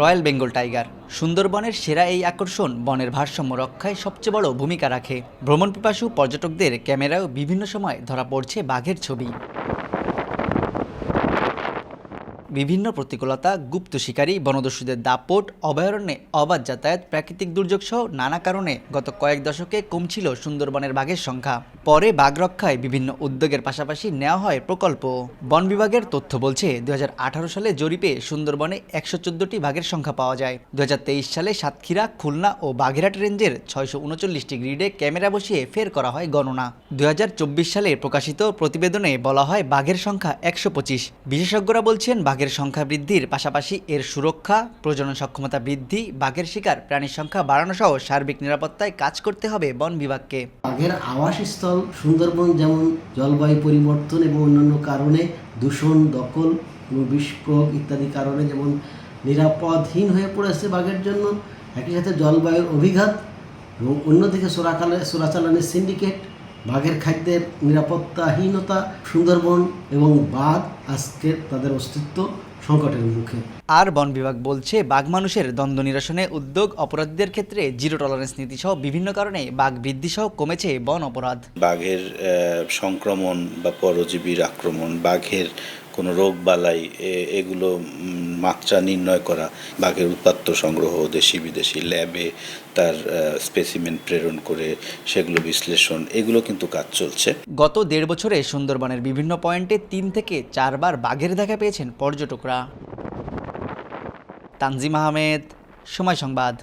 Royal Bengal tiger. সুন্দরবনের সেরা এই আকর্ষণ বনের ভারসাম্য রক্ষায় সবচেয়ে বড় ভূমিকা রাখে। ভ্রমণ পিপাসু পর্যটকদের ক্যামেরাও বিভিন্ন সময় ধরা পড়ছে বাঘের ছবি। বিভিন্ন প্রতিকূলতা, গুপ্ত শিকারী, বনদস্যুদের দাপট, অভয়ারণ্যে অবাধ যাতায়াত, প্রাকৃতিক দুর্যোগ সহ নানা কারণে গত কয়েক দশকে কমছিল সুন্দরবনের বাঘের সংখ্যা। পরে বাঘ রক্ষায় বিভিন্ন উদ্যোগের পাশাপাশি নেওয়া হয় প্রকল্প। বন বিভাগের তথ্য বলছে দু হাজার আঠারো সালে জরিপে সুন্দরবনে একশো বাঘের সংখ্যা পাওয়া যায়। দু হাজার তেইশ সালে সাতক্ষীরা, খুলনা ও বাগেরহাট রেঞ্জের ছয়শো উনচল্লিশটি গ্রিডে ক্যামেরা বসিয়ে ফের করা হয় গণনা। দু হাজার চব্বিশ সালে প্রকাশিত প্রতিবেদনে বলা হয় বাঘের সংখ্যা একশো বিশেষজ্ঞরা বলছেন বাঘের সংখ্যা বৃদ্ধির পাশাপাশি এর সুরক্ষা, প্রজনন সক্ষমতা বৃদ্ধি, বাঘের শিকার, প্রাণীর সংখ্যা বাড়ানো সহ সার্বিক নিরাপত্তায় কাজ করতে হবে বন বিভাগকে। বাঘের আবাসস্থল সুন্দরবন যেমন জলবায়ু পরিবর্তন এবং অন্যান্য কারণে দূষণ, দখল প্রয়োগ ইত্যাদি কারণে যেমন নিরাপদহীন হয়ে পড়েছে বাঘের জন্য, একই সাথে জলবায়ুর অভিঘাত এবং অন্যদিকে চোরাকালে সিন্ডিকেট বাঘের খাদ্যের নিরাপত্তাহীনতা সুন্দরবন এবং বাঘ আজকে তাদের অস্তিত্ব সংকটের মুখে। আর বন বিভাগ বলছে বাঘ মানুষের দ্বন্দ্ব নিরসনে উদ্যোগ অপরাধীদের ক্ষেত্রে জিরো টলারেন্স নীতি সহ বিভিন্ন কারণে বাঘ বৃদ্ধি সহ কমেছে বন অপরাধ। বাঘের আহ, সংক্রমণ বা পরজীবীর আক্রমণ বাঘের কোনো রোগ বালাই এগুলো মাত্রা নির্ণয় করা, বাঘের উৎপাত্ত সংগ্রহ, দেশি বিদেশি ল্যাবে তার স্পেসিমেন প্রেরণ করে সেগুলো বিশ্লেষণ, এগুলো কিন্তু কাজ চলছে। গত দেড় বছরে সুন্দরবনের বিভিন্ন পয়েন্টে তিন থেকে চারবার বাঘের দেখা পেয়েছেন পর্যটকরা। তানজিম আহমেদ, সময় সংবাদ।